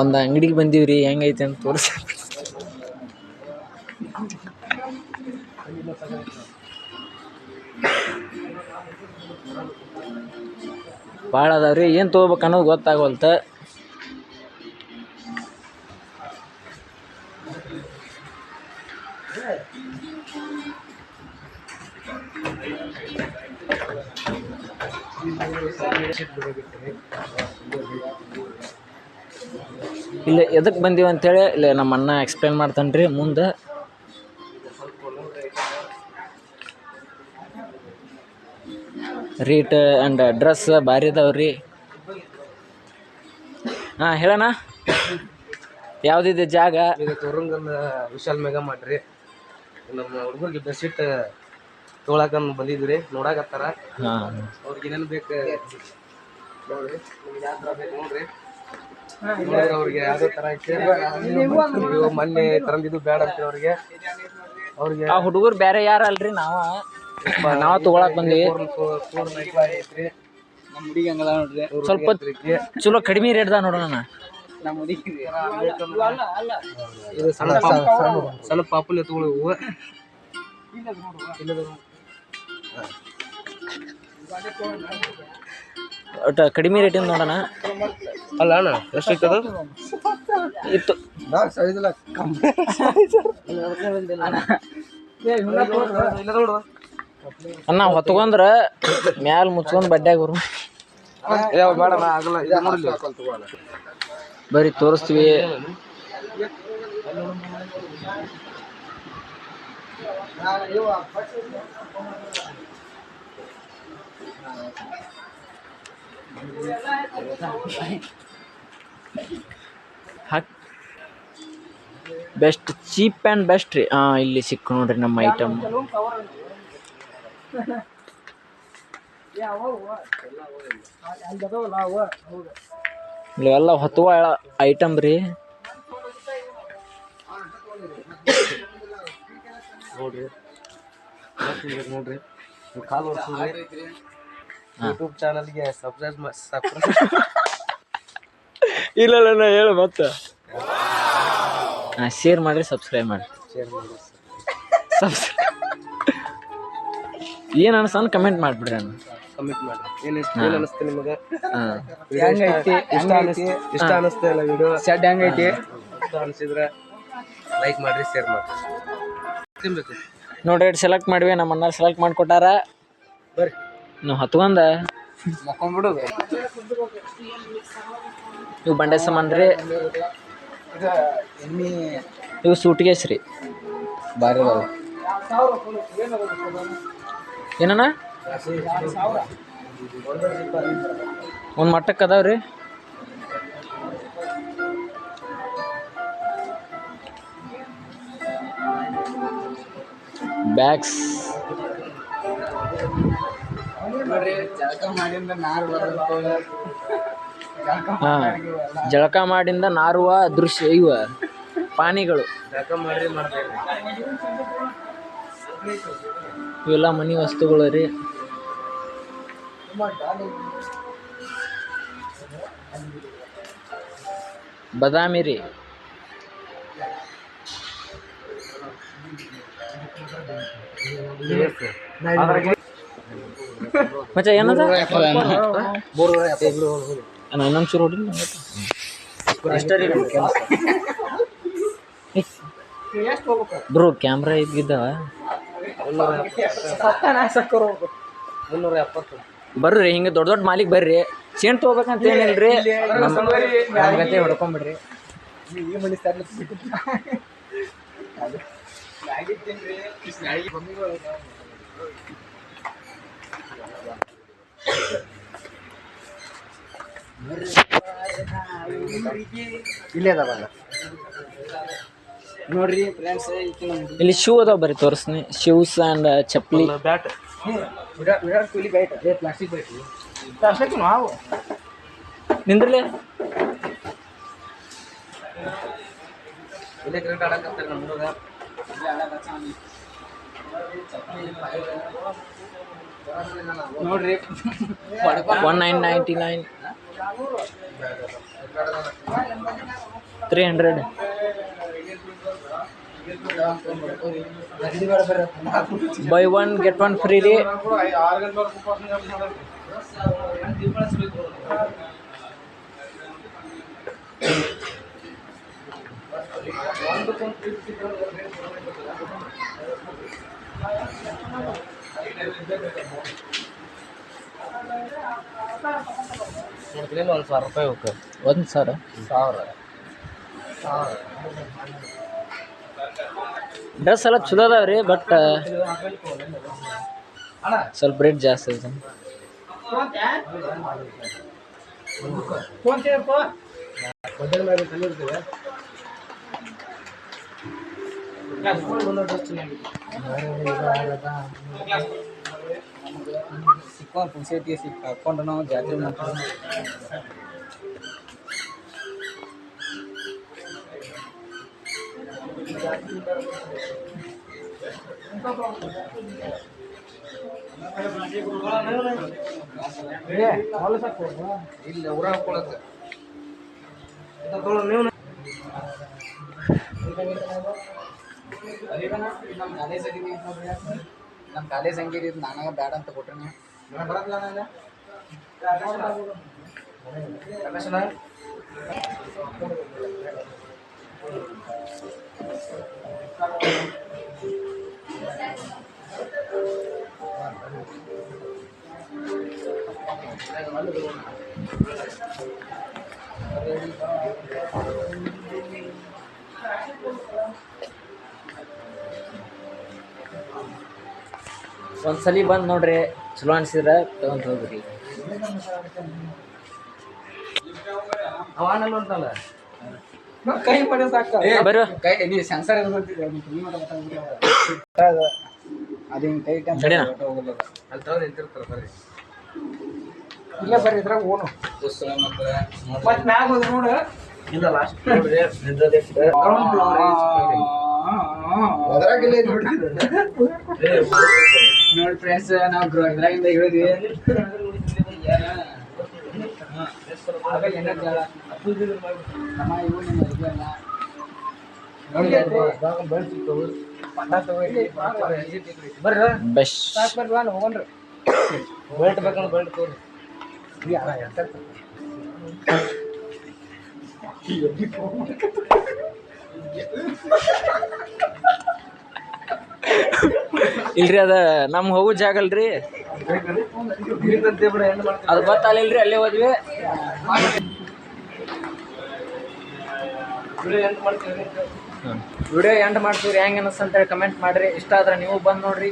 ಒಂದು ಅಂಗಡಿಗೆ ರೀ ಹೆಂಗೈತೆ ಅಂತ ತೋರಿಸಿ. ಭಾಳ ಅದಾವ್ರಿ ಏನು ತೊಗೋಬೇಕು ಅನ್ನೋದು ಗೊತ್ತಾಗವಲ್ತ ಇಲ್ಲ ಎದಕ್ಕೆ ಬಂದೀವಿ ಅಂತೇಳಿ ಇಲ್ಲಿ ನಮ್ಮ ಅಣ್ಣ ಎಕ್ಸ್ಪ್ಲೇನ್ ಮಾಡ್ತಾನೆ ರೀ ಮುಂದೆ. ರೇಟ್ ಆ್ಯಂಡ್ ಡ್ರೆಸ್ ಭಾರಿ ಇದಾವೆ ರೀ. ಹಾಂ ಹೇಳೋಣ ಯಾವುದಿದೆ ಜಾಗ? ಈಗ ತೋರಂಗಲ್ ವಿಶಾಲ್ ಮೆಗಾ ಮಾಡ್ರಿ. ನಮ್ಮ ಹುಡುಗರಿಗೆ ಬೆಡ್ಶೀಟ್ ತೊಗೊಳಕ ಬಂದಿದ್ರಿ ನೋಡಾಕತ್ತಾರ. ಹಾಂ. ಅವ್ರಿಗೆ ಏನೇನು ಬೇಕು ನೋಡ್ರಿ. ನಿಮ್ಗೆ ಯಾವ ಥರ ಬೇಕು ನೋಡ್ರಿ. ಅವ್ರಿಗೆ ಯಾವುದೇ ತರ ಮೊನ್ನೆ ತರಂದಿದ್ದು ಬೇಡ ಅಂತ ಅವ್ರಿಗೆ. ಅವ್ರಿಗೆ ಆ ಹುಡುಗರು ಬೇರೆ ಯಾರು ಅಲ್ರಿ ನಾವ ನಾವ ತಗೊಳಕ್ ಬಂದೀವಿ. ನಮ್ಮ ಹುಡುಗಿ ಹಂಗದ ನೋಡ್ರಿ. ಸ್ವಲ್ಪ ಚಲೋ ಕಡಿಮೆ ರೇಟ್ದಾಗ ನೋಡೋಣ ನಮ್ಮ ಹುಡುಗಿ. ಇದು ಸಣ್ಣ ಸಣ್ಣ ಪಾಪುಲೆ ತಗೊಳ್ಳಿ ಹೂವು. ಒಟ್ಟು ಕಡಿಮೆ ರೇಟಿಂದ ನೋಡೋಣ. ಅಲ್ಲ ಅಣ್ಣ ಎಷ್ಟು ಇತ್ತು. ನೋಡುವ ಅಣ್ಣ ಹೊತ್ಕೊಂಡ್ರ ಮ್ಯಾಲ ಮುಚ್ಕೊಂಡು ಬಡ್ಡ್ಯಾಗ ಬರು. ಬರೀ ತೋರಿಸ್ತೀವಿ. ಹಾಕ್ ಬೆಸ್ಟ್ ಚೀಪ್ ಆ್ಯಂಡ್ ಬೆಸ್ಟ್ ರೀ ಹಾಂ ಇಲ್ಲಿ ಸಿಕ್ಕು ನೋಡ್ರಿ ನಮ್ಮ ಐಟಮ್ ಇವೆಲ್ಲ ಹೊತ್ತುವ ಐಟಮ್ ರೀ. ನೋಡ್ರಿ. ನೋಡ್ರಿ. ಕಾಲು ಯೂಟ್ಯೂಬ್ ಚಾನಲ್ಗೆ ಸಬ್ಸ್ಕ್ರೈಬ್ ಸಬ್ಸ್ಕ್ರೈಬ್ ಇಲ್ಲ ಇಲ್ಲ ನಾ ಹೇಳು ಮತ್ತೆ. ಹಾಂ ಶೇರ್ ಮಾಡಿರಿ ಸಬ್ಸ್ಕ್ರೈಬ್ ಮಾಡಿ ಶೇರ್ ಮಾಡಿ. ಸಬ್ಸ್ಕ್ರೈಬ್ ಏನು ಅನ್ಸನ್ ಕಮೆಂಟ್ ಮಾಡಿಬಿಡ್ರಿ ಅಣ್ಣ. ಕಮೆಂಟ್ ಮಾಡಿ ಏನಿಷ್ಟು ಏನು ಅನಿಸ್ತು ನಿಮಗೆ? ಹಾಂ. ಹೆಂಗೈತಿ ಇಷ್ಟ ಅನಿಸ್ತು ಇಷ್ಟ ಅನಿಸ್ತಾ ಇಲ್ಲ ವಿಡಿಯೋ ಶೆಡ್ ಹೆಂಗೈತಿ ಇಷ್ಟ ಅನಿಸಿದ್ರೆ ಲೈಕ್ ಮಾಡ್ರಿ ಶೇರ್ ಮಾಡ್ರಿ. ನೋಡ್ರಿ ಸೆಲೆಕ್ಟ್ ಮಾಡಿವಿ ನಮ್ಮ ಅಣ್ಣ ಸೆಲೆಕ್ಟ್ ಮಾಡಿಕೊಟ್ಟಾರ. ಬರ್ರಿ. ನಾವು ಹತ್ಕೊಂಡ. ಮಕ್ಕೊಂಡ್ಬಿಡೋದು ಇವು ಬಂಡೆ ಸಾಮಾನ್ರಿ ಎಮ್ಮಿ ಇವು ಸೂಟ್ಗೇಸ್ ರೀ. ಬಾರಿ ಅದಾವ. ಏನಣ್ಣ? ಒಂದು ಮಟ್ಟಕ್ಕೆ ಅದಾವ ರೀ. ಬ್ಯಾಗ್ಸ್. ನೋಡ್ರಿ ಜಳಕ ಮಾಡಿಂದ ನಾರು ಹಾಂ ಜಳಕ ಮಾಡಿಂದ ನಾರುವ ದೃಶ್ಯ ಇವ ಪಾನಿಗಳು ಜಳಕ ಮಾಡ್ರಿ ಇವೆಲ್ಲ ಮನಿ ವಸ್ತುಗಳು ರೀ ಬದಾಮಿ ರೀ ಮತ್ತೆ ಏನದ ಇನ್ನೊಂದು ಚೂರು ಹೊಡಿಲ್ಲ ಬ್ರೋ ಕ್ಯಾಮ್ರಾ ಇದ್ದಿದ್ದಾವ? ಬರ್ರಿ ಹಿಂಗೆ ದೊಡ್ಡ ದೊಡ್ಡ ಮಾಲಿಕ್ ಬರ್ರಿ. ಚೇನ್ ತೊಗೋಬೇಕಂತ ಏನಿಲ್ರಿ? ನಮ್ಮ ರೀ ಗತೆ ಹೊಡ್ಕೊಂಬಿಡ್ರಿ ಇಲ್ಲೇ ನೋಡ್ರಿ ಫ್ರೆಂಡ್ಸ್ ಇಲ್ಲಿ ಶೂ ಅದಾವ ಬರ್ರಿ ತೋರಿಸ್ನಿ. ಶೂಸ್ ಆ್ಯಂಡ್ ಚಪ್ಪಲಿ. ಬ್ಯಾಟ್ ವಿರಾಟ್ ವಿರಾಟ್ ಕೊಹ್ಲಿ ಬ್ಯಾಟ್ ಅದೇ ಪ್ಲಾಸ್ಟಿಕ್ ನಿಂದ್ರಲೇ ಪ್ಲಾಸ್ಟಿಕ್ ನಾವು. ನಿಂದ್ರಲೆ? ಇಲ್ಲೇ ಕ್ರಿಕೆಟ್ ಆಡಕತ್ತಾರೆ ನಮ್ಮ ಹುಡುಗ. ನೋಡ್ರಿ. One nine ninety nine three hundred buy one get one free ರೀ ಆರು ಗಂಟೆ ಉಪವಾಸ ಮಾಡೋದು ನೋಡ್ತೀನಿ ಒಂದು ಸಾವಿರ ರೂಪಾಯಿ ಹೋಗ್ತದೆ. ಒಂದು ಸಾವಿರ? ಸಾವಿರ. ಡ್ರೆಸ್ ಎಲ್ಲ ಚಲೋ ಅದಾವ ರೀ ಬಟ್ ಸ್ವಲ್ಪ ರೇಟ್ ಜಾಸ್ತಿ ಐತೆ. ಫೋನ್ ತೇರ್ಕೋ ಬದಲ್ ಮೇಲೆ ತಲೆ ಇರ್ತದೆ ಸಿಕ್ಕೊಂಡು ಪುಣ್ಸೈತಿ ಸಿಕ್ಕ ಹಾಕೊಂಡು ನಾವು ಜಾತ್ರೆ ಮಾಡ್ತೀವಿ ಇಲ್ಲ ಊರ ಹಾಕೊಳಕ್ಕೆ ನಮ್ಮ ಕಾಲೇಜ್ ನಮ್ಮ ಕಾಲೇಜ್ ಹಂಗಿರಿ ನನಗ ಬೇಡ ಅಂತ ಕೊಟ್ರಿ ನೀವು ಒಂದ್ಸಲಿ ಬಂದು ನೋಡ್ರಿ ಚಲೋ ಅನ್ಸಿದ್ರೆ ತಗೊಂಡ್ ಹೋಗ್ರಿ. ಕೈ ಮಾಡಿ ಸಾಕ. ಕೈ ನೀ ಸೆನ್ಸರ್ ಅದು ಹಿಂಗೆ ಕೈ ನಡೀನಾ? ಹೋಗಲ್ಲ ಅಲ್ಲಿ ತಗೊಂಡು ನಿಂತಿರ್ತಾರೆ ಬರ್ರಿ. ಇಲ್ಲ ಬರ್ರಿ ಇದ್ರಾಗ ಓನು ಮತ್ತೆ ಮ್ಯಾಗ ನೋಡು. ಇಲ್ಲ ಲಾಸ್ಟ್ ನೋಡ್ರಿ ಗ್ರೌಂಡ್ ಫ್ಲೋರ್ ನೋಡಿ ಫ್ರೆಂಡ್ಸ್ ನಾವು ಗ್ರೋ ಇದ್ರಾಗಿಂದ ಇಳಿದ್ವಿ ಆಮೇಲೆ ಏನಾರ ಜಗಳ. ನಮ್ಮ ಇವು ನಿಮ್ಮ ಇದು ಅಲ್ಲ. ನೋಡಿ ಪಟ ತಗೊಳ್ಳಿ, ಬರ್ರಿ ಬೆಸ್ಟ್ ಸಾಕ್ ಬರ್ರಿ ಬಾ, ಹೋಗೋಣ್ರಿ ಬೆಲ್ಟ್ ಬೇಕಂದ್ರೆ ಬೆಲ್ಟ್ ತೋರಿ ಈ ಅಲ್ಲ, ಎಷ್ಟ್ ಆಯ್ತು? ಇಲ್ರಿ ಅದ ನಮ್ ಹೋಗೋ ಜಾಗ ಅಲ್ರಿ. ಅದು ಗೊತ್ತಾಲಿಲ್ರಿ ಅಲ್ಲೇ ಹೋದ್ವಿ. ವಿಡಿಯೋ ಎಂಡ್ ಮಾಡ್ತೀವಿ ಹೆಂಗ್ ಅನಸ್ತಂತ ಹೇಳಿ ಕಮೆಂಟ್ ಮಾಡ್ರಿ. ಇಷ್ಟ ಆದ್ರೆ ನೀವು ಬಂದ್ ನೋಡ್ರಿ.